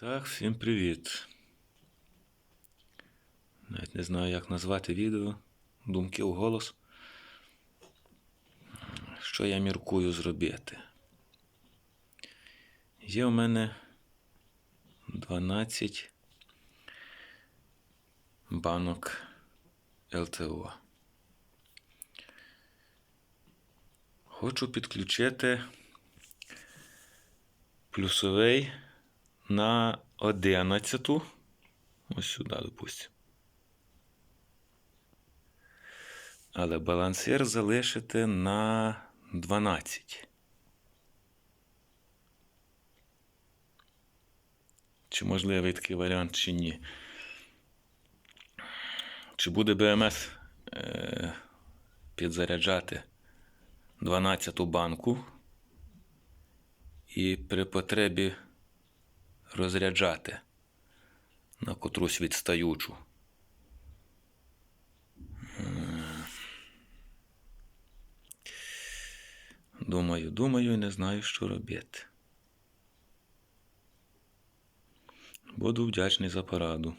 Так, всім привіт. Навіть не знаю, як назвати відео. Думки в голос. Що я міркую зробити? Є у мене 12 банок ЛТО. Хочу підключити плюсовий на 11. Ось сюди, допустимо. Але балансир залишити на 12. Чи можливий такий варіант, чи ні. Чи буде БМС е, підзаряджати 12 банку і при потребі розряджати на котрусь відстаючу. Думаю, думаю і не знаю, що робити. Буду вдячний за пораду.